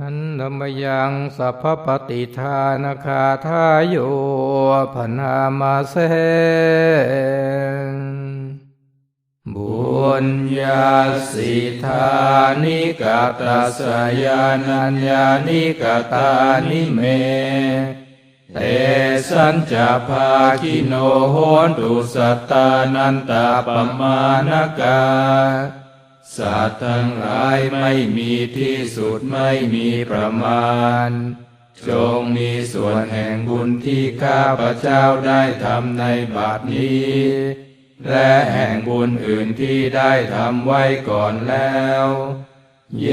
หันธรรมยังสัพพปฏิทานคาทายโยพนามาเสนบุญญาสิทานิกาตาสยานัญญานิกาตานิเม เตสัญจะภาคิโนโหนตุสตตานันตาปมานกา สัตว์ทั้งหลายไม่มีที่สุดไม่มีประมาณ จงมีส่วนแห่งบุญที่ข้าพระเจ้าได้ทำในบัดนี้ และแห่งบุญอื่นที่ได้ทำไว้ก่อนแล้ว เย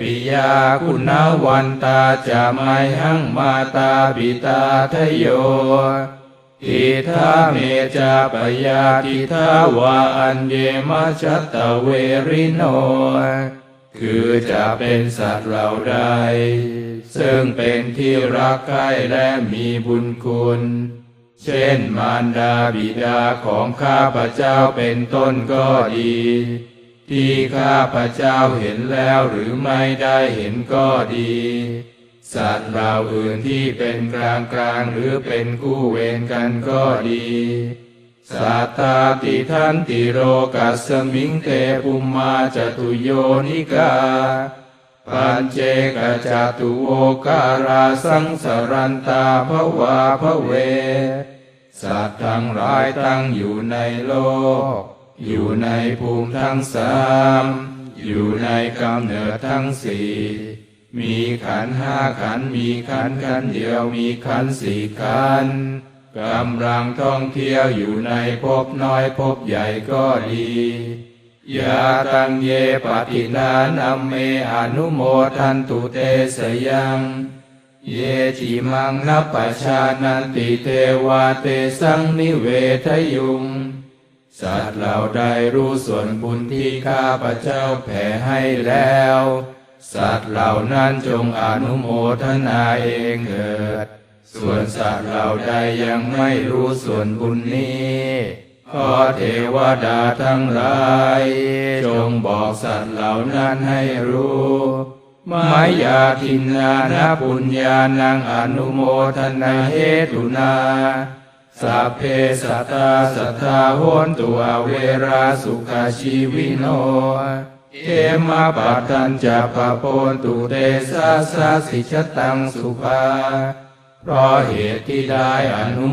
ปิยาคุณวันตาจะไม่หั่งมาตาปิตาทโย ทิทาเมจาปยาทิทาวาอันเยมัชตตเวริโน คือจะเป็นสัตว์เราใด ซึ่งเป็นที่รักใคร่และมีบุญคุณ เช่นมารดาบิดาของข้าพเจ้าเป็นต้นก็ดี ที่ข้าพเจ้าเห็นแล้วหรือไม่ได้เห็นก็ดี สัตว์เราอื่นที่เป็นกลางกลางหรือเป็นคู่เวรกันก็ดีสัตตาติทันติโรกัสมิงเตปุมมาจตุโยนิกา ปัญเจกจตุโวการาสังสรันตาภวาภเว สัตว์ทั้งหลายตั้งอยู่ในโลก อยู่ในภูมิทั้งสาม อยู่ในกำเนิดทั้งสี่ มีขันห้าขันมีขันขันเดียวมีขันสี่ขันกำลังท่องเที่ยวอยู่ในภพน้อยภพใหญ่ก็ดียาตังเยปฏินานัมเมอนุโมทันตุเตสยัง เยจิมังนัปปชานันติเทวาเตสังนิเวทยุง สัตว์เราได้รู้ส่วนบุญที่ข้าพระเจ้าแผ่ให้แล้ว สัตว์เหล่านั้นจงอนุโมทนาเองเถิด ส่วนสัตว์เหล่าใดยังไม่รู้ส่วนบุญนี้ขอเทวดาทั้งหลาย จงบอกสัตว์เหล่านั้นให้รู้มายาทินนานาปุญญานังอนุโมทนาเหตุนาสัพเพสัตตาสัทธาโหนตุอเวราสุขชีวิโน เอมาปัตตัญจะปะโปนตุเตสาสะสิชตังสุภาเพราะเหตุที่ได้อนุ